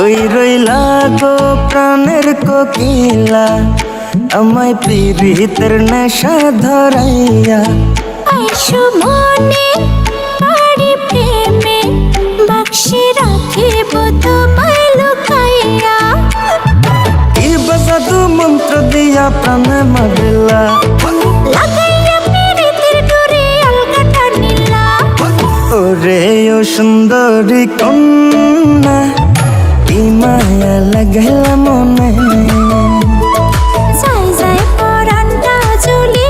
ওই রইলা গো প্রাণের কোকিলা আমায় পীড়িতের নেশা ধরাইয়া। আইসো মনে পারি প্রেমে বাক্সে রাখিব তোমায় লুকাইয়া। কি বাজাদু মন্ত্র দিয়া প্রাণে মারিলা পিরিতের ওরে ও সুন্দরী কন্যা কি মায়া লাগাইলা মনে যাই যাই পরানটা জ্বলি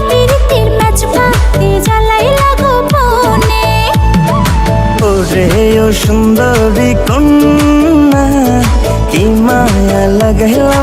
পিরিতের ম্যাচ পাতি জ্বালাই লাগো মনে ওরে ও সুন্দরী কন্যা কি মায়া লাগাইলা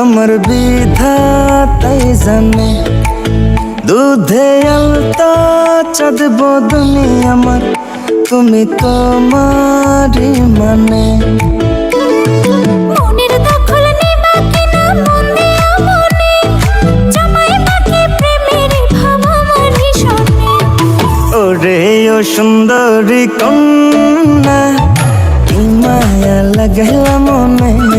আমার বিধাতাই জানে দুধে আলতা চাঁদ বদনি আমার তুমি তোমারই মানে ওরে ও সুন্দরী কন্যা কি মায়া লাগাইলা মনে।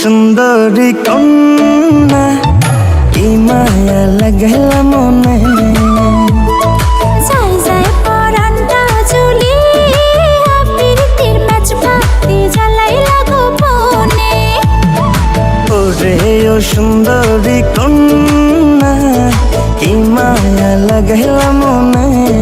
সুন্দরী কন্যা কি মায়া লাগাইলা মনে। সুন্দরী কন্যা কি মায়া লাগাইলা মনে।